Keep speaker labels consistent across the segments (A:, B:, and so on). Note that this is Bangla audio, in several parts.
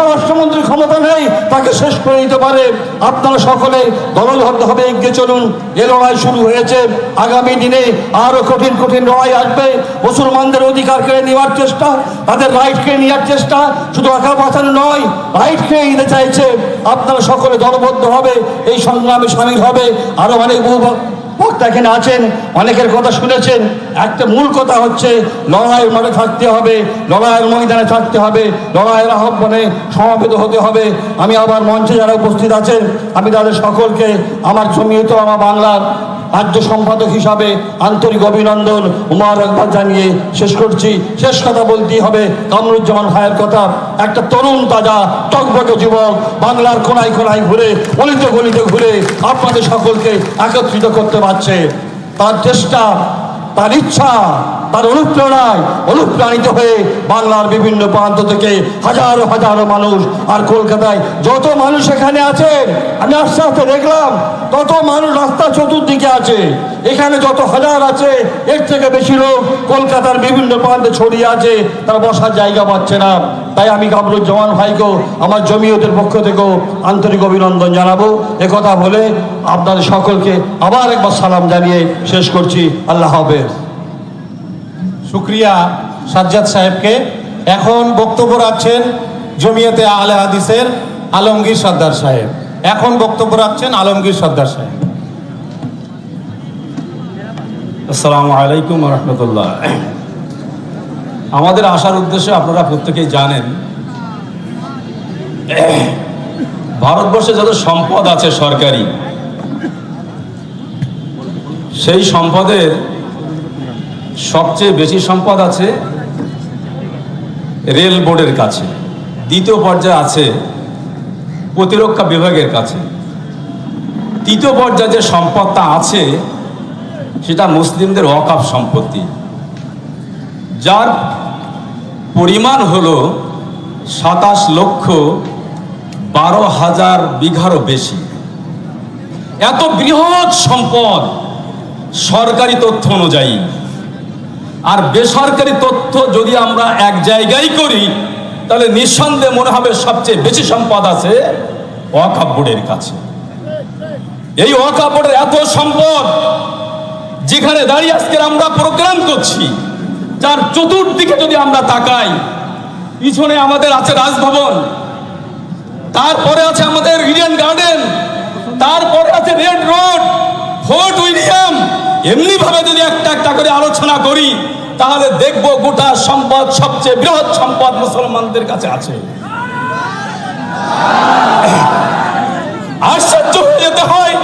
A: স্বরাষ্ট্রমন্ত্রীর ক্ষমতা নেই, তাকে শেষ করে দিতে পারে। আপনারা সকলে দলবদ্ধভাবে এগিয়ে চলুন। এ লড়াই শুরু হয়েছে। আগামী দিনে আরও কঠিন কঠিন লড়াই আসবে। মুসলমানদের অধিকার কেড়ে নেওয়ার চেষ্টা, তাদের রাইট কেড়ে নেওয়ার চেষ্টা শুধু আঁকা বাঁচানো নয় রাইট কেড়ে নিতে চাইছে। আপনারা সকলে দলবদ্ধ হবে এই সংগ্রামে সামিল হবে। আরও অনেক বহু এখানে আছেন, অনেকের কথা শুনেছেন। একটা মূল কথা হচ্ছে, লড়াইয়ের মাঠে থাকতে হবে, লড়াইয়ের ময়দানে থাকতে হবে, লড়াইয়ের আহ্বানে সমাবেত হতে হবে। আমি আবার মঞ্চে যারা উপস্থিত আছেন, আমি তাদের সকলকে, আমার জমিয়ত আমার বাংলার রাজ্য সম্পাদক হিসাবে আন্তরিক অভিনন্দন উমার একবার জানিয়ে শেষ করছি। শেষ কথা বলতেই হবে কামরুজ্জামান ভাইয়ের কথা। একটা তরুণ তাজা টকবকে যুবক, বাংলার কোনায় কোনায় ঘুরে, গলিতে গলিতে ঘুরে আপনাদের সকলকে একত্রিত করতে পারছে। তার চেষ্টা তার ইচ্ছা তার অনুপ্রেরণায় অনুপ্রাণিত হয়ে বাংলার বিভিন্ন প্রান্ত থেকে হাজারো হাজারো মানুষ আর কলকাতায় যত মানুষ এখানে আছেন, আমি আস্তে আস্তে দেখলাম তত মানুষ রাস্তা চতুর্দিকে আছে। এখানে যত হাজার আছে, এর থেকে বেশি লোক কলকাতার বিভিন্ন প্রান্তে ছড়িয়ে আছে, তারা বসার জায়গা পাচ্ছে না। তাই আমি কামরুজ্জামান ভাইকেও আমার জমিয়তের পক্ষ থেকেও আন্তরিক অভিনন্দন জানাব। একথা বলে আপনাদের সকলকে আবার একবার সালাম জানিয়ে শেষ করছি। আল্লাহ হাফেজ।
B: শুক্রিয়া সাজ্জাদ সাহেবকে। এখন বক্তব্য রাখছেন জমিয়তে আলে হাদিসের আলমগীর সর্দার সাহেব। এখন বক্তব্য রাখছেন আলমগীর সর্দার সাহেব।
C: আসসালামু আলাইকুম রহমতুল্লাহ। আমাদের আসার উদ্দেশ্য আপনারা প্রত্যেকেই জানেন, ভারতবর্ষে যত সম্পদ আছে সরকারি, সেই সম্পদের সবচেয়ে বেশি সম্পদ আছে রেল বোর্ডের কাছে। দ্বিতীয় পর্যায়ে আছে প্রতিরক্ষা বিভাগের কাছে। তৃতীয় পর্যায়ে যে সম্পদটা আছে, সেটা মুসলিমদের ওয়াকাফ সম্পত্তি। যার পরিমাণ হলো সাতাশ লক্ষ বারো হাজার বিঘারও বেশি। এত বৃহৎ সম্পদ সরকারি তথ্য অনুযায়ী আর বেসরকারি তথ্য যদি আমরা এক জায়গায় করি, তাহলে নিঃসন্দেহে মনে হবে সবচেয়ে বেশি সম্পদ আছে ওয়াকাফ বোর্ডের কাছে। এই ওয়াকাফ বোর্ডের এত সম্পদ যেখানে দাঁড়িয়ে আজকে আমরা প্রোগ্রাম করছি, যার চতুর্দিকে যদি আমরা তাকাই, পিছনে আমাদের আছে রাজভবন, তারপরে আছে আমাদের ইডেন গার্ডেন, তারপরে আছে রেড রোড ফোর্ট উইলিয়াম। এমনি ভাবে যদি একটা একটা করে আলোচনা করি, তাহলে দেখব গোটা সম্পদ সবচেয়ে বৃহৎ সম্পদ মুসলমানদের কাছে আছে। আশ্চর্য যেতে হয়,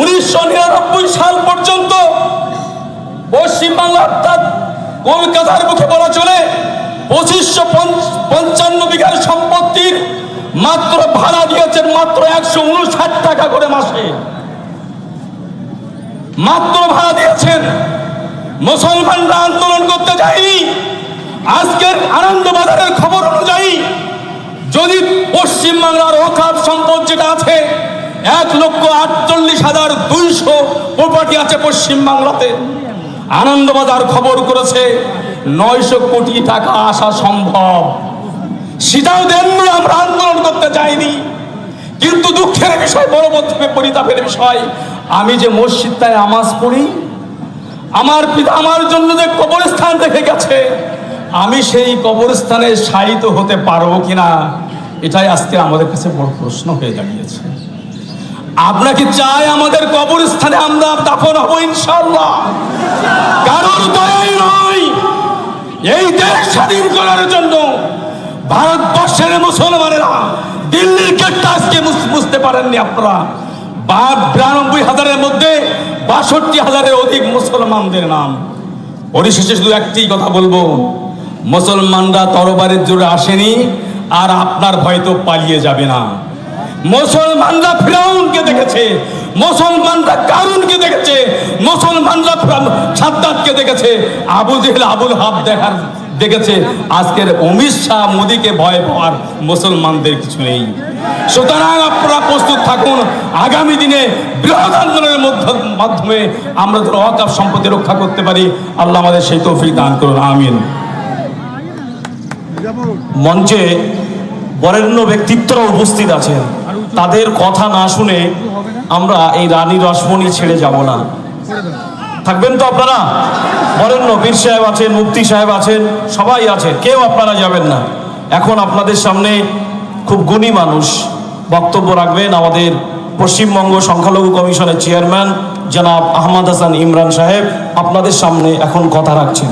C: উনিশশো নিরানব্বই সাল পর্যন্ত পশ্চিমবাংলা অর্থাৎ কলকাতার মুখে বলা চলে, পঁচিশশো পঞ্চান্ন বিঘার সম্পত্তির মাত্র ভাড়া দিয়েছেন মাত্র একশো উনষাট টাকা করে মাসে। মাত্র ভাড়া দিয়েছেন। মুসলমানরা আন্দোলন করতে যায়নি। আজকের আনন্দবাজারের খবর অনুযায়ী যদি পশ্চিমবাংলার ওখাপ সম্পদ যেটা আছে, এক লক্ষ আটচল্লিশ হাজার দুইশো প্রপার্টি আছে পশ্চিমবাংলাতে। আনন্দবাজার খবর করেছে, নয়শো কোটি টাকা আসা সম্ভব। সেটাও দেননি আমরা আন্দোলন করতে চাইনি কিন্তু দুঃখের বিষয়, বড় পরিতাপের বিষয় আমি যে মসজিদ মসজিদটায় আমাজ পড়ি, আমার পিতা, আমার জন্য যে কবরস্থান দেখে গেছে, আমি সেই কবরস্থানে শায়িত হতে পারব কিনা, এটাই আজকে আমাদের কাছে বড় প্রশ্ন হয়ে দাঁড়িয়েছে। আমরা কি চাই আমাদের কবরস্থানে আমরা দাফন হব ইনশাল্লাহ কারোর দয়াই নয়। এই দেশ স্বাধীন করার জন্য ভারতবর্ষের মুসলমানেরা দিল্লির গেটটা আজকে বুঝতে পারেননি আপনারা। বিরানব্বই হাজারের মধ্যে বাষট্টি হাজারের অধিক মুসলমানদের নাম। পরিশেষে শুধু একটি কথা বলব, মুসলমানরা তরবারের জোরে আসেনি আর আপনার ভয় তো পালিয়ে যাবে না। মুসলমানরা ফিরাউনকে দেখেছে, মুসলমানরা কারুনকে দেখেছে, মুসলমানরা সাদ্দাতকে দেখেছে, আবু জেহেল, আবুল হাব দেখার দেখেছে, আজকের অমিত শাহ মোদীকে ভয় পাওয়ার মুসলমানদের কিছু নেই। সুতরাং আপনারা প্রস্তুত থাকুন, আগামী দিনে বৃহৎ আন্দোলনের মধ্য- মাধ্যমে আমরা যেন অকাপ সম্পত্তি রক্ষা করতে পারি, আল্লাহ আমাদের সেই তৌফিক দান করুন, আমিন।
B: মঞ্চে
C: বরেণ্য ব্যক্তিত্বরা উপস্থিত আছেন। তাদের কথা না শুনে আমরা এই রানী রসমণি ছেড়ে যাব না। থাকবেন তো আপনারা? বরেণ্য, বীর সাহেব আছেন, মুফতি সাহেব আছেন, সবাই আছেন, কেউ আপনারা যাবেন না। এখন আপনাদের সামনে খুব গুণী মানুষ বক্তব্য রাখবেন আমাদের পশ্চিমবঙ্গ সংখ্যালঘু কমিশনের চেয়ারম্যান জনাব আহমদ হাসান ইমরান সাহেব। আপনাদের সামনে এখন কথা রাখছেন।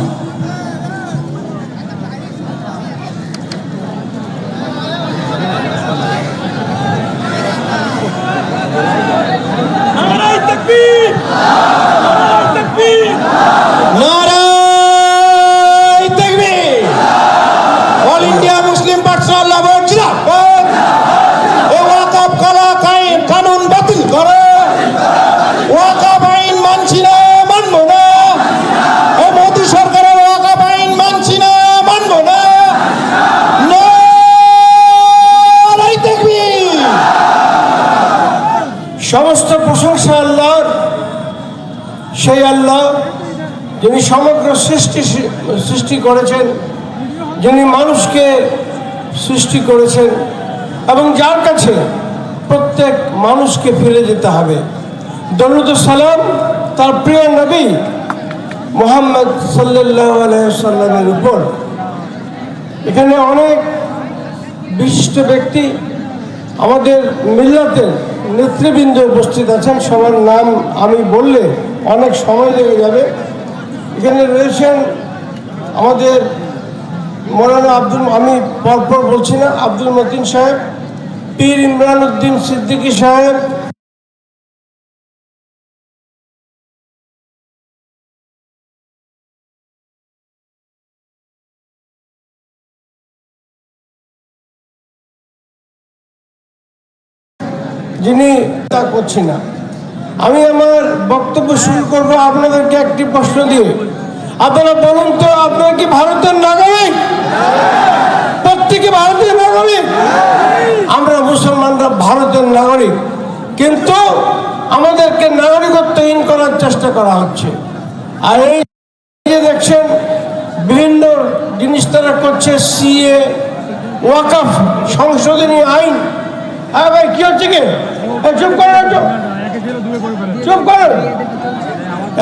D: সেই আল্লাহ যিনি সমগ্র সৃষ্টি সৃষ্টি করেছেন, যিনি মানুষকে সৃষ্টি করেছেন, এবং যার কাছে প্রত্যেক মানুষকে ফিরে যেতে হবে। দরুদ সালাম তার প্রিয় নবী মোহাম্মদ সাল্লাহ আলাইসাল্লামের উপর। এখানে অনেক বিশিষ্ট ব্যক্তি আমাদের মিল্লাতের নেতৃবৃন্দ উপস্থিত আছেন। সবার নাম আমি বললে অনেক সময় লেগে যাবে। এখানে রয়েছেন আমাদের মৌলানা আব্দুল, আমি পরপর বলছি না, আব্দুল মতিন সাহেব, পীর ইমরান উদ্দিন সিদ্দিকী সাহেব। যিনি তা করছি না। আমি আমার বক্তব্য শুরু করব, আপনাদেরকে একটি প্রশ্ন দিয়ে আপনারা বলুন তো, আপনারা কি ভারতের নাগরিক? প্রত্যেকে ভারতের নাগরিক? আমরা মুসলমানরা ভারতের নাগরিক, কিন্তু আমাদেরকে নাগরিকত্বহীন করার চেষ্টা করা হচ্ছে। আর এই যে দেখছেন, বিভিন্ন জিনিস তারা করছে, সিএ, ওয়াকাফ, সংশোধনী আইন। হ্যাঁ ভাই, কি হচ্ছে কি? চুপ করো চুপ চুপ করো।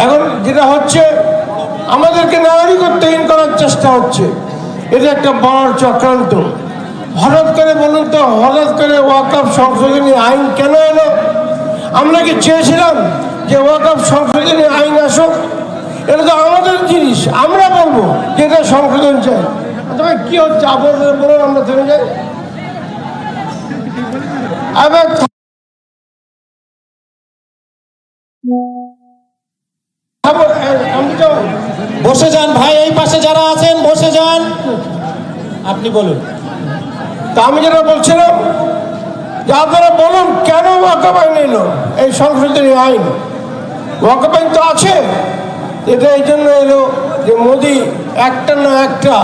D: এখন যেটা হচ্ছে, আমাদেরকে নাগরিকত্বহীন করার চেষ্টা হচ্ছে। এটা একটা বড় চক্রান্ত। হঠাৎ করে বলুন তো, হঠাৎ করে ওয়াকাফ সংশোধনী আইন কেন এলো? আমরা কি চেয়েছিলাম যে ওয়াকাফ সংশোধনী আইন আসুক? এটা তো আমাদের জিনিস, আমরা বলব যে এটা সংশোধন চাই। তবে কি হচ্ছে আপনাদের বলুন, আমরা থেমে যাই। আবার
B: বসে যান ভাই, এই পাশে যারা আছেন, বসে যান। আপনি বলুন।
D: তা আমি যেটা বলছিলাম যে আপনারা বলুন কেন ওয়াকাব আইন এই সংশোধনী আইন। ওয়াকাব আইন তো আছে। এটা এই জন্য এলো যে মোদি একটা না একটা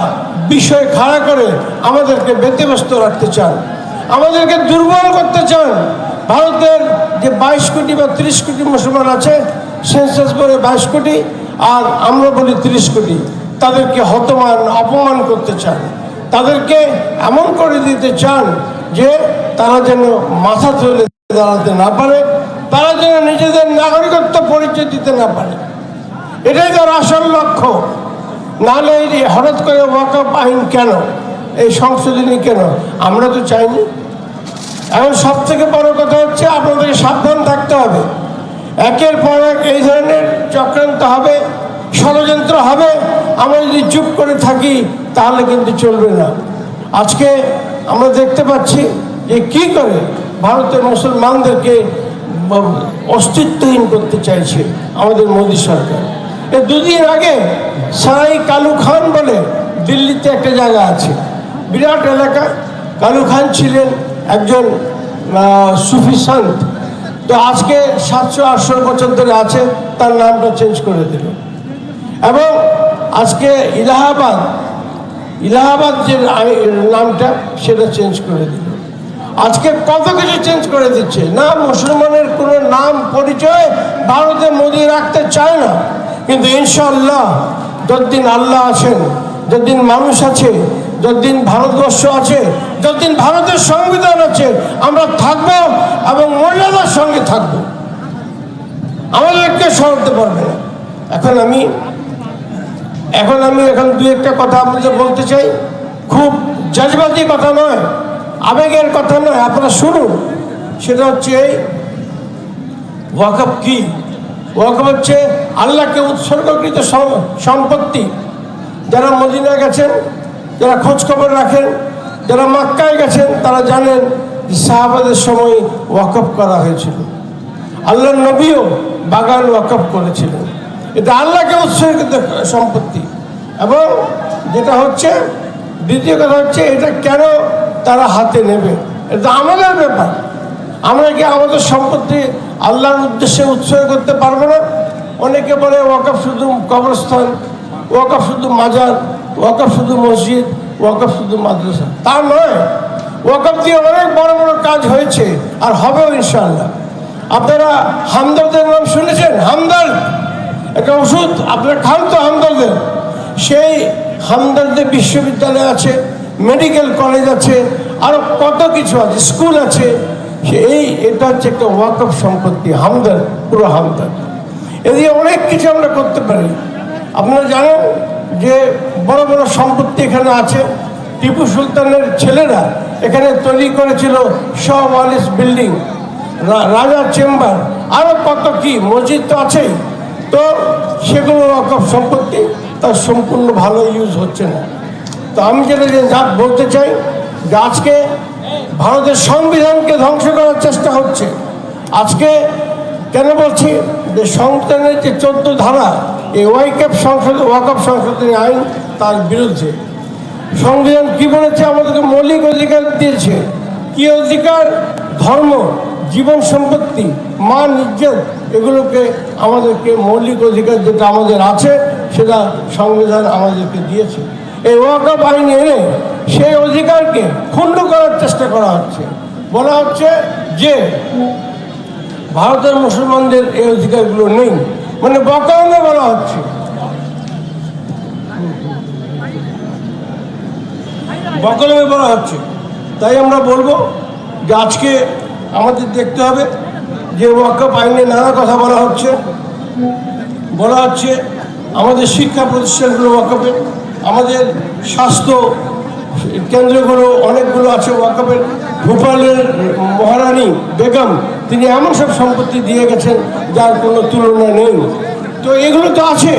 D: বিষয় খাড়া করে আমাদেরকে ব্যতিব্যস্ত রাখতে চান, আমাদেরকে দুর্বল করতে চান। ভারতের যে বাইশ কোটি বা তিরিশ কোটি মুসলমান আছে সেন্সাস করে বাইশ কোটি, আর আমরা বলি তিরিশ কোটি। তাদেরকে হতমান, অপমান করতে চান। তাদেরকে এমন করে দিতে চান যে তারা যেন মাথা তুলে দাঁড়াতে না পারে, তারা যেন নিজেদের নাগরিকত্ব পরিচয় দিতে না পারে। এটাই তার আসল লক্ষ্য। নাহলে হঠাৎ করে ওয়াকআপ আইন কেন? এই সংশোধনী কেন? আমরা তো চাইনি। এখন সব থেকে বড় কথা হচ্ছে আপনাদেরকে সাবধান থাকতে হবে। একের পর এক এই ধরনের চক্রান্ত হবে, ষড়যন্ত্র হবে। আমরা যদি চুপ করে থাকি, তাহলে কিন্তু চলবে না। আজকে আমরা দেখতে পাচ্ছি যে কি করে ভারতের মুসলমানদেরকে অস্তিত্বহীন করতে চাইছে আমাদের মোদী সরকার। এ দুদিন আগে সারাই কালু খান বলে দিল্লিতে একটা জায়গা আছে। বিরাট এলাকা, কালু খান ছিলেন একজন সুফি সন্ত তো আজকে সাতশো আটশো বছর ধরে আছে, তার নামটা চেঞ্জ করে দিল। এবং আজকে ইলাহাবাদ ইলাহাবাদ যে নামটা, সেটা চেঞ্জ করে দিল। আজকে কত কিছু চেঞ্জ করে দিচ্ছে? না, মুসলমানের কোনো নাম, পরিচয় ভারতে মোদি রাখতে চায় না। কিন্তু ইনশাল্লাহ যতদিন আল্লাহ আছেন, যতদিন মানুষ আছে, যতদিন ভারতবর্ষ আছে যতদিন ভারতের সংবিধান আছে, আমরা থাকব এবং মর্যাদার সঙ্গে থাকব। আমাদেরকে সরাতে পারবে না। এখন আমি এখন আমি এখন দু একটা কথা আপনাদের বলতে চাই। খুব জজবাজি কথা নয়, আবেগের কথা নয়, আপনারা শুনুন। সেটা হচ্ছে, ওয়াকফ কি? ওয়াকফ হচ্ছে আল্লাহকে উৎসর্গকৃত সম্পত্তি। যারা মদিনা গেছেন, যারা খোঁজখবর রাখেন যারা মাক্কায় গেছেন, তারা জানেন সাহাবাদের সময় ওয়াকফ করা হয়েছিল। আল্লাহ নবীও বাগান ওয়াকফ করেছিলেন। এটা আল্লাহকে উৎসর্গিত সম্পত্তি। এবং যেটা হচ্ছে, দ্বিতীয় কথা হচ্ছে, এটা কেন তারা হাতে নেবে? এটা আমাদের ব্যাপার। আমরা কি আমাদের সম্পত্তি আল্লাহর উদ্দেশ্যে উৎসর্গ করতে পারব না? অনেকে বলে, ওয়াকফ শুধু কবরস্থান, ওয়াকফ শুধু মাজার, ওয়াকফ শুধু মসজিদ ওয়াকফ শুধু মাদ্রাসা। তা নয়, ওয়াকফ দিয়ে অনেক বড় বড় কাজ হয়েছে আর হবেও ইনশাল্লাহ আপনারা হামদর্দের নাম শুনেছেন? হামদর্দ। একটা ওষুধ, আপনারা খান তো হামদর্দের। সেই হামদর্দের বিশ্ববিদ্যালয় আছে, মেডিকেল কলেজ আছে আরও কত কিছু আছে, স্কুল আছে। এই, এটা হচ্ছে একটা ওয়াকফ সম্পত্তি হামদার পুরো হামদার এদিকে অনেক কিছু আমরা করতে পারি। আপনারা জানেন যে বড় বড় সম্পত্তি এখানে আছে। টিপু সুলতানের ছেলেরা এখানে তৈরি করেছিল সব বিল্ডিং। রাজার চেম্বার। আরও কত কি মসজিদ তো আছেই। তো সেগুলো ওয়াকফ সম্পত্তি তার সম্পূর্ণ ভালো ইউজ হচ্ছে না। তো আমি যেটা যে বলতে চাই, যে আজকে ভারতের সংবিধানকে ধ্বংস করার চেষ্টা হচ্ছে। আজকে কেন বলছি? যে সংবিধানের যে চোদ্দ ধারা, এই ওয়াইক্যাপ সংসদ, ওয়াকফ সংশোধনী আইন তার বিরুদ্ধে। সংবিধান কি বলেছে? আমাদেরকে মৌলিক অধিকার দিয়েছে। কি অধিকার? ধর্ম, জীবন সম্পত্তি, মান, ইজ্জত, এগুলোকে আমাদেরকে মৌলিক অধিকার যেটা আমাদের আছে, সেটা সংবিধান আমাদেরকে দিয়েছে। এই ওয়াকফ আইন এনে সেই অধিকারকে ক্ষুণ্ণ করার চেষ্টা করা হচ্ছে। বলা হচ্ছে যে, ভারতের মুসলমানদের এই অধিকারগুলো নেই। মানে বকানো বলা হচ্ছে। বকলমে বলা হচ্ছে। তাই আমরা বলব যে আজকে আমাদের দেখতে হবে যে ওয়াকফ আইনে নানা কথা বলা হচ্ছে। বলা হচ্ছে, আমাদের শিক্ষা প্রতিষ্ঠানগুলো ওয়াকফে আমাদের স্বাস্থ্য কেন্দ্রগুলো অনেকগুলো আছে ওয়াকফের ভোপালের মহারানী বেগম, তিনি এমন সব সম্পত্তি দিয়ে গেছেন যার কোনো তুলনা নেই। তো এগুলো তো আছে।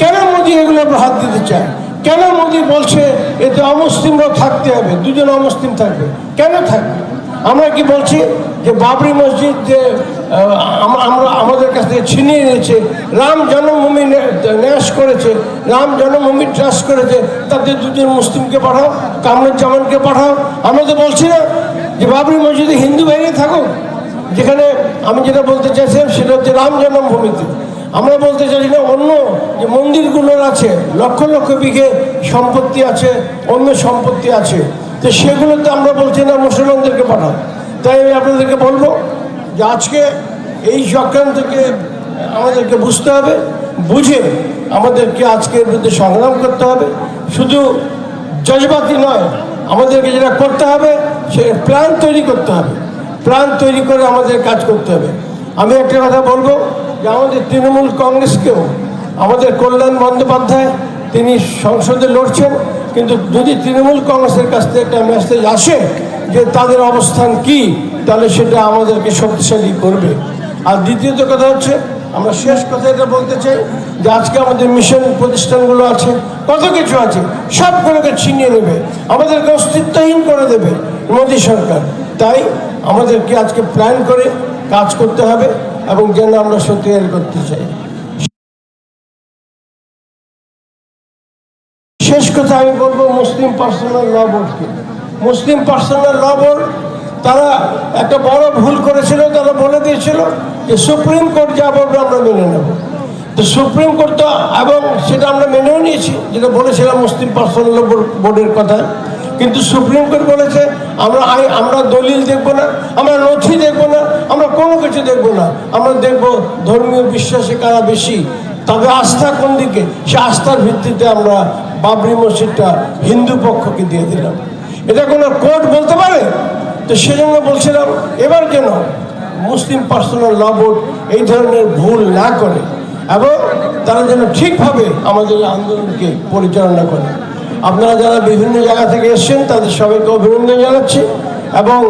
D: কেন মোদি এগুলো হাত দিতে চায়? কেন মোদি বলছে এতে অমুসলিমরাও থাকতে হবে? দুজন অমুসলিম থাকবে। কেন থাকবে? আমরা কি বলছি যে বাবরি মসজিদ যে আমরা আমাদের কাছ থেকে ছিনিয়ে নিয়েছে, রাম জন্মভূমি ন্যাস করেছে, রাম জন্মভূমি ট্রাস্ট করেছে, তাতে দুজন মুসলিমকে পাঠাও, কামরুজ্জামানকে পাঠাও। আমরা তো বলছি না যে বাবরি মসজিদে হিন্দু বাইরে থাকুক। যেখানে আমি যেটা বলতে চাইছিলাম সেটা হচ্ছে রাম জন্মভূমিতে। আমরা বলতে চাই না অন্য যে মন্দিরগুলোর আছে, লক্ষ লক্ষ বিঘে সম্পত্তি আছে, অন্য সম্পত্তি আছে, তো সেগুলোতে আমরা বলছি না মুসলমানদেরকে পাঠান তাই আমি আপনাদেরকে বলব যে আজকে এই চক্রান্তকে আমাদেরকে বুঝতে হবে, বুঝে আমাদেরকে আজকের বিরুদ্ধে সংগ্রাম করতে হবে। শুধু জজবাতি নয়, আমাদেরকে যেটা করতে হবে সে প্ল্যান তৈরি করতে হবে। প্ল্যান তৈরি করে আমাদের কাজ করতে হবে। আমি একটা কথা বলব আমাদের তৃণমূল কংগ্রেসকেও, আমাদের কল্যাণ বন্দ্যোপাধ্যায়, তিনি সংসদে লড়ছেন, কিন্তু যদি তৃণমূল কংগ্রেসের কাছ থেকে একটা মেসেজ আসে যে তাদের অবস্থান কি, তাহলে সেটা আমাদেরকে শক্তিশালী করবে। আর দ্বিতীয়ত কথা হচ্ছে, আমরা শেষ কথা এটা বলতে চাই যে আজকে আমাদের মিশন প্রতিষ্ঠানগুলো আছে, কত কিছু আছে, সবগুলোকে ছিনিয়ে নেবে, আমাদেরকে অস্তিত্বহীন করে দেবে মোদী সরকার। তাই আমাদেরকে আজকে প্ল্যান করে কাজ করতে হবে। এবং যেন আমরা সত্যিকার করতে চাই। শেষ কথা আমি বলব মুসলিম পার্সোনাল ল বোর্ডকে মুসলিম পার্সোনাল ল বোর্ড তারা একটা বড় ভুল করেছিল, তারা বলে দিয়েছিল যে সুপ্রিম কোর্ট যা বলবে আমরা মেনে নেব। তো সুপ্রিম কোর্ট তো, এবং সেটা আমরা মেনেও নিয়েছি, যেটা বলেছিলাম মুসলিম পার্সোনাল বোর্ডের কথা কিন্তু সুপ্রিম কোর্ট বলেছে, আমরা আই- আমরা দলিল দেখব না, আমরা নথি দেখব না, আমরা কোনো কিছু দেখব না। আমরা দেখব ধর্মীয় বিশ্বাসে কারা বেশি, তবে আস্থা কোন দিকে? সে আস্থার ভিত্তিতে আমরা বাবরি মসজিদটা হিন্দু পক্ষকে দিয়ে দিলাম। এটা কোনো কোর্ট বলতে পারে? তো সেজন্য বলছিলাম, এবার যেন মুসলিম পার্সোনাল ল বোর্ড এই ধরনের ভুল না করে, এবং তারা যেন ঠিকভাবে আমাদের আন্দোলনকে পরিচালনা করে। আপনারা যারা বিভিন্ন জায়গা থেকে এসছেন, তাদের সবাইকে অভিনন্দন জানাচ্ছি। এবং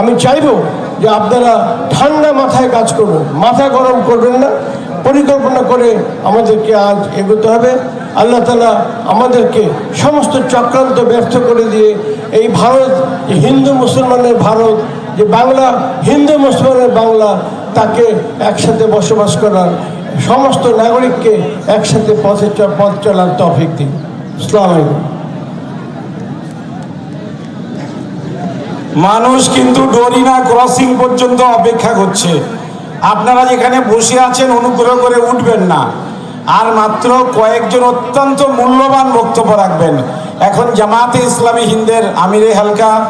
D: আমি চাইব যে আপনারা ঠান্ডা মাথায় কাজ করুন, মাথা গরম করবেন না। পরিকল্পনা করে আমাদেরকে আজ এগোতে হবে। আল্লাহ তালা আমাদেরকে সমস্ত চক্রান্ত ব্যর্থ করে দিয়ে এই ভারত হিন্দু মুসলমানের ভারত, যে বাংলা, হিন্দু মুসলমানের বাংলা, তাকে একসাথে বসবাস করার সমস্ত নাগরিককে একসাথে পথে পথ চলার তফিক দিন। আসসালামু আলাইকুম।
E: মানুষ কিন্তু ডরিনা ক্রসিং পর্যন্ত অপেক্ষা করছে। আপনারা যেখানে বসে আছেন অনুগ্রহ করে উঠবেন না। আর মাত্র কয়েকজন অত্যন্ত মূল্যবান বক্তব্য রাখবেন। এখন জামাতে ইসলামী হিন্দের আমিরে হালকা,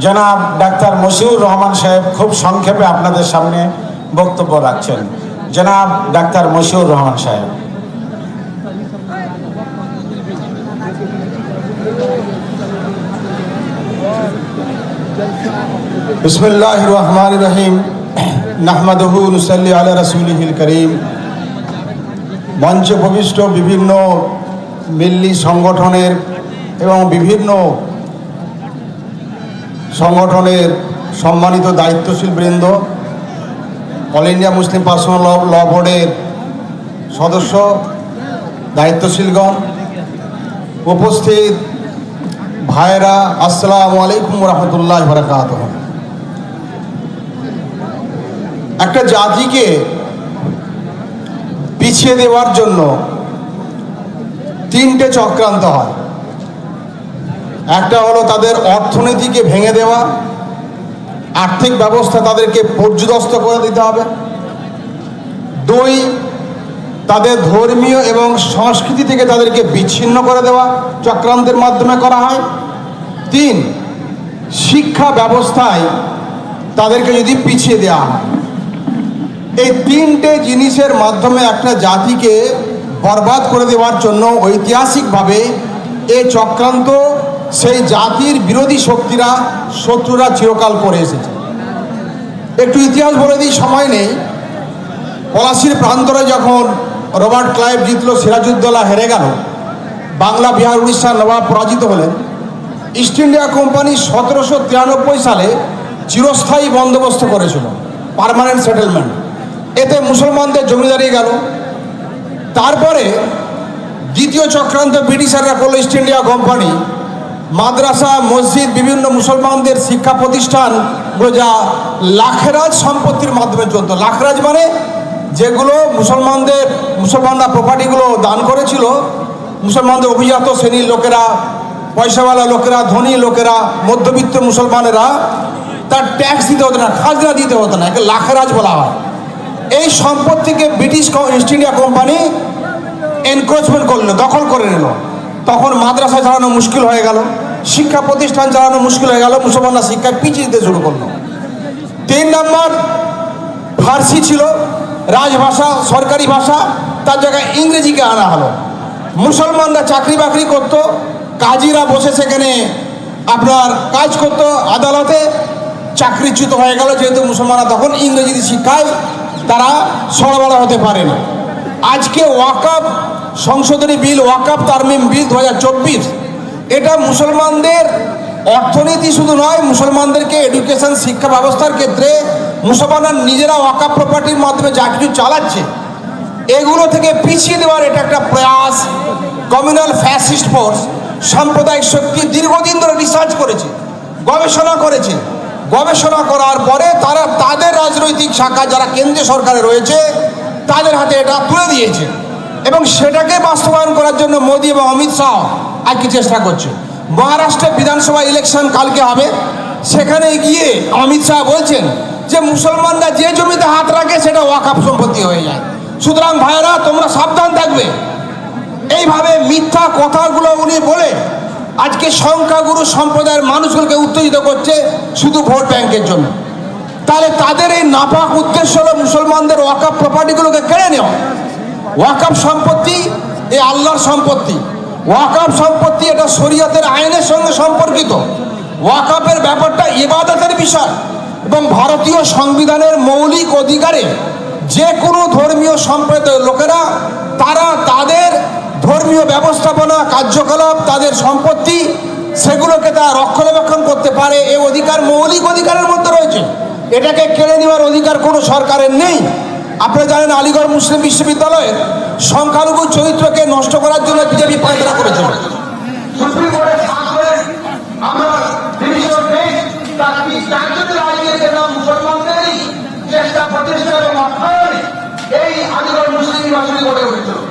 E: জনাব ডাক্তার মশিউর রহমান সাহেব খুব সংক্ষেপে আপনাদের সামনে বক্তব্য রাখছেন। জনাব ডাক্তার মশিউর রহমান সাহেব।
F: বিসমুল্লাহ রহমান রহিম নাহমাদহু নুসাল্লি আলা রাসুলহিল করিম। মঞ্চে ভবিষ্ঠ বিভিন্ন মিল্লি সংগঠনের এবং বিভিন্ন সংগঠনের সম্মানিত দায়িত্বশীল বৃন্দ, All India Muslim personal law বোর্ডের সদস্য, দায়িত্বশীলগণ উপস্থিত ভাইরা, আসসালামু আলাইকুম রহমতুল্লাহ বরকাত একটা জাতিকে পিছিয়ে দেওয়ার জন্য তিনটে চক্রান্ত হয়। একটা হলো তাদের অর্থনীতিকে ভেঙে দেওয়া, আর্থিক ব্যবস্থা তাদেরকে পর্যদস্ত করে দিতে হবে। দুই, তাদের ধর্মীয় এবং সংস্কৃতি থেকে তাদেরকে বিচ্ছিন্ন করে দেওয়া চক্রান্তের মাধ্যমে করা হয়। তিন শিক্ষা ব্যবস্থায় তাদেরকে যদি পিছিয়ে দেওয়া হয়, এই তিনটে জিনিসের মাধ্যমে একটা জাতিকে বরবাদ করে দেওয়ার জন্য ঐতিহাসিকভাবে এ চক্রান্ত সেই জাতির বিরোধী শক্তিরা, শত্রুরা চিরকাল করে এসেছে। একটু ইতিহাস বলে দিই, সময় নেই। পলাশির প্রান্তরে যখন রবার্ট ক্লাইভ জিতল, সিরাজউদ্দৌলা হেরে গেল, বাংলা, বিহার উড়িষ্যার নবাব পরাজিত হলেন। ইস্ট ইন্ডিয়া কোম্পানি সতেরোশো তিরানব্বই সালে চিরস্থায়ী বন্দোবস্ত করেছিল পার্মানেন্ট সেটেলমেন্ট এতে মুসলমানদের জমিদারি গেল। তারপরে দ্বিতীয় চক্রান্ত ব্রিটিশাররা করল ইস্ট ইন্ডিয়া কোম্পানি, মাদ্রাসা, মসজিদ, বিভিন্ন মুসলমানদের শিক্ষা প্রতিষ্ঠান যা লাখরাজ সম্পত্তির মাধ্যমে চলতো। লাখরাজ মানে যেগুলো মুসলমানদের, মুসলমানরা প্রপার্টিগুলো দান করেছিল, মুসলমানদের অভিজাত শ্রেণির লোকেরা পয়সাওয়ালা লোকেরা, ধনী লোকেরা, মধ্যবিত্ত মুসলমানেরা তার ট্যাক্স দিতে হতো না, খাজনা দিতে হতো না, একে লাখরাজ বলা হয়। এই সম্পত্তিকে British East India company encroachment করল, দখল করে নিল। তখন মাদ্রাসা চালানো মুশকিল হয়ে গেল, শিক্ষা প্রতিষ্ঠান চালানো মুশকিল হয়ে গেল, মুসলমানরা শিক্ষায় পিছিয়ে দিতে শুরু করল। তিন নম্বর, ফার্সি ছিল, রাজভাষা, সরকারি ভাষা, তার জায়গায় ইংরেজিকে আনা হলো। মুসলমানরা চাকরি বাকরি করত কাজীরা বসে সেখানে আপনার কাজ করত, আদালতে চাকরিচ্যুত হয়ে গেল, যেহেতু মুসলমানরা তখন ইংরেজি শিক্ষায় তারা সরবরাহ হতে পারে না। আজকে ওয়াকাপ সংশোধনী বিল ওয়াকাপ তারমিম বিল দু হাজার চব্বিশ, এটা মুসলমানদের অর্থনীতি শুধু নয়, মুসলমানদেরকে এডুকেশন শিক্ষা ব্যবস্থার ক্ষেত্রে মুসলমানরা নিজেরা ওয়াকাপ প্রপার্টির মাধ্যমে যা কিছু চালাচ্ছে, এগুলো থেকে পিছিয়ে দেওয়ার এটা একটা প্রয়াস কমিউনাল ফ্যাসিস্ট ফোর্স সাম্প্রদায়িক শক্তি দীর্ঘদিন ধরে রিসার্চ করেছে, গবেষণা করেছে। গবেষণা করার পরে তারা, তাদের রাজনৈতিক শাখা যারা কেন্দ্রীয় সরকারে রয়েছে, তাদের হাতে এটা তুলে দিয়েছে। এবং সেটাকে বাস্তবায়ন করার জন্য মোদি এবং অমিত শাহ আজকে চেষ্টা করছে। মহারাষ্ট্রে বিধানসভা ইলেকশন কালকে হবে। সেখানে গিয়ে অমিত শাহ বলছেন যে, মুসলমানরা যে জমিতে হাত রাখে, সেটা ওয়াকাপ সম্পত্তি হয়ে যায়। সুতরাং ভাইয়েরা, তোমরা সাবধান থাকবে। এইভাবে মিথ্যা কথাগুলো উনি বলে আজকে সংখ্যাগুরু সম্প্রদায়ের মানুষগুলোকে উত্তেজিত করছে শুধু ভোট ব্যাংকের জন্য। তাহলে তাদের এই নাপাক উদ্দেশ্য হলো মুসলমানদের ওয়াকাপ প্রপার্টিগুলোকে কেড়ে নেওয়া। ওয়াকাপ সম্পত্তি এই আল্লাহর সম্পত্তি। ওয়াকাপ সম্পত্তি এটা শরীয়তের আইনের সঙ্গে সম্পর্কিত। ওয়াকাপের ব্যাপারটা ইবাদতের বিষয় এবং ভারতীয় সংবিধানের মৌলিক অধিকারে যে কোনো ধর্মীয় সম্প্রদায়ের লোকেরা তারা তাদের ধর্মীয় ব্যবস্থাপনা, কার্যকলাপ, তাদের সম্পত্তি, সেগুলোকে তারা রক্ষণাবেক্ষণ করতে পারে, এ অধিকার মৌলিক অধিকারের মধ্যে রয়েছে। এটাকে কেড়ে নেওয়ার অধিকার কোনো সরকারের নেই। আপনারা জানেন আলিগড় মুসলিম বিশ্ববিদ্যালয়ের সংখ্যালঘু চরিত্রকে নষ্ট করার জন্য বিজেপি পায়তারা করেছিল
G: চেষ্টা প্রচেষ্টা এবং এই আদিবাসী মুসলিম গড়ে উঠেছিল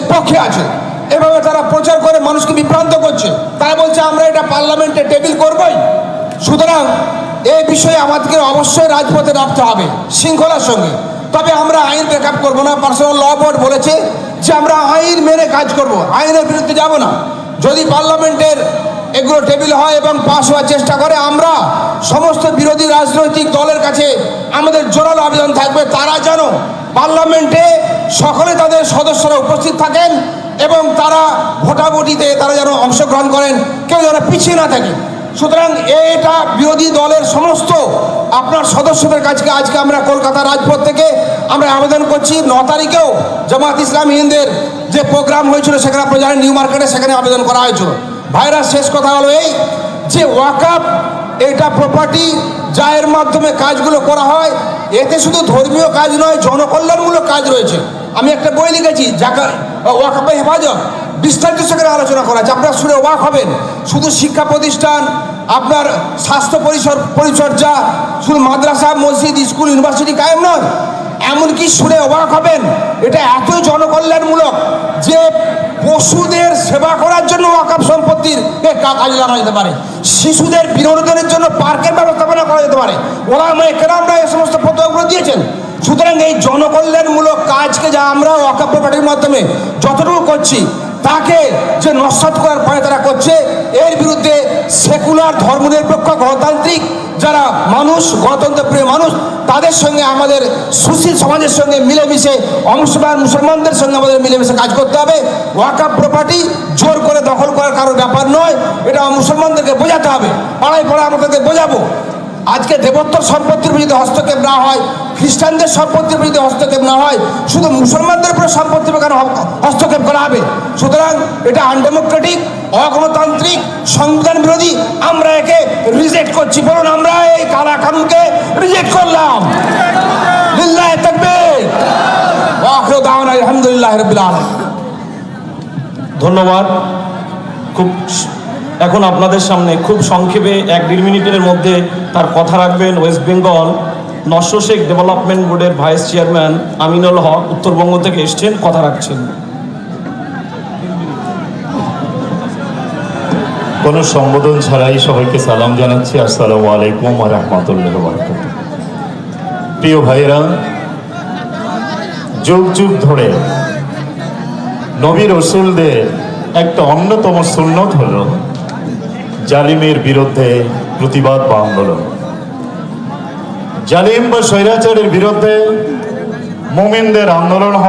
F: পক্ষে আছে। এভাবে তারা প্রচার করে মানুষকে বিভ্রান্ত করছে। তাই বলছে, আমরা এটা পার্লামেন্টে টেবিল করবই। সুতরাং এই বিষয়ে আমাদেরকে অবশ্যই রাজপথে নামতে হবে, শৃঙ্খলার সঙ্গে। তবে আমরা আইন ব্রেক আপ করব না পার্সোনাল ল বোর্ড বলেছে যে আমরা আইন মেনে কাজ করব, আইনের বিরুদ্ধে যাব না। যদি পার্লামেন্টের এগুলো টেবিল হয় এবং পাশ হওয়ার চেষ্টা করে, আমরা সমস্ত বিরোধী রাজনৈতিক দলের কাছে আমাদের জোরালো আবেদন থাকবে। তারা যেন পার্লামেন্টে সকলে তাদের সদস্যরা উপস্থিত থাকেন এবং তারা ভোটাভুটিতে তারা যেন অংশগ্রহণ করেন, কেউ যেন পিছিয়ে না থাকে। সুতরাং এটা বিরোধী দলের সমস্ত আপনার সদস্যদের কাছে আজকে আমরা কলকাতা রাজপথ থেকে আমরা আবেদন করছি। ন তারিখেও জামাত ইসলাম হিন্দের যে প্রোগ্রাম হয়েছিল সেখানে আপনারা জানেন, নিউ মার্কেটে সেখানে আবেদন করা হয়েছিল। ভাইরাস শেষ কথা হলো এই যে ওয়াকাপ এটা প্রপার্টি যা এর মাধ্যমে কাজগুলো করা হয়, এতে শুধু ধর্মীয় কাজ নয়, জনকল্যাণমূলক কাজ রয়েছে। আমি একটা বই লিখেছি যাকে ওয়াকাপে হেফাজত বিস্তারিত সেখানে আলোচনা করা আছে আপনারা শুনে ওয়াক হবেন। শুধু শিক্ষা প্রতিষ্ঠান, আপনার স্বাস্থ্য পরিসর, পরিচর্যা, শুধু মাদ্রাসা, মসজিদ, স্কুল, ইউনিভার্সিটি কায়েম নয়, এমনকি শুনে অবাক হবেন। এটা এতই জনকল্যাণমূলক যে পশুদের সেবা করার জন্য ওয়াকাপ সম্পত্তির কাজে লাগানো যেতে পারে। শিশুদের বিনোদনের জন্য পার্কের ব্যবস্থাপনা করা যেতে পারে। ওরা কেরামরা এই সমস্ত প্রত্যয়গুলো দিয়েছেন। সুতরাং এই জনকল্যাণমূলক কাজকে যা আমরা ওয়াকাপ প্রপার্টির মাধ্যমে যতটুকু করছি, তাকে যে নস্বাত করার পরে তারা করছে, এর বিরুদ্ধে সেকুলার ধর্মনিরপেক্ষ গণতান্ত্রিক যারা মানুষ, গণতন্ত্রপ্রিয় মানুষ, তাদের সঙ্গে আমাদের সুশীল সমাজের সঙ্গে মিলেমিশে অংশগ্রহণ মুসলমানদের সঙ্গে আমাদের মিলেমিশে কাজ করতে হবে। ওয়াকাপ প্রপার্টি জোর করে দখল করার কারও ব্যাপার নয়, এটা মুসলমানদেরকে বোঝাতে হবে। পাড়ায় পাড়ায় আমাদেরকে বোঝাবো। আজকে দেবত্বর সম্পত্তির বিরুদ্ধে হস্তক্ষেপ না হয়, খ্রিস্টানদের সম্পত্তির বিরুদ্ধে হস্তক্ষেপ না হয়, শুধু মুসলমানদের উপরে সম্পত্তির কেন হস্তক্ষেপ করা হবে? সুতরাং এটা আনডেমোক্রেটিক, অগণতান্ত্রিক, সংবিধান বিরোধী, আমরা একে রিজেক্ট করছি। বলুন, আমরা এই কালা রিজেক্ট করলাম। আলহামদুলিল্লাহি
C: ধন্যবাদ। খুব এখন আপনাদের সামনে খুব সংক্ষেপে এক দেড় মিনিটের মধ্যে তার কথা রাখবেন ওয়েস্ট বেঙ্গল নস্য শেখ ডেভেলপমেন্ট বোর্ডের ভাইস চেয়ারম্যান আমিনুল হক উত্তরবঙ্গ থেকে এসছেন, কথা রাখছেন।
H: কোনো সম্বোধন ছাড়াই সবাইকে সালাম জানাচ্ছি। আসসালামু আলাইকুম রহমতুল্লাহ প্রিয় ভাইরা যুগ যুগ ধরে নবী রসুলদের একটা অন্যতম সুন্নত হলো জালিমের বিরুদ্ধে প্রতিবাদ বা আন্দোলন। জালিম বা স্বৈরাচারের বিরুদ্ধে মোমিনদের আন্দোলন হবে।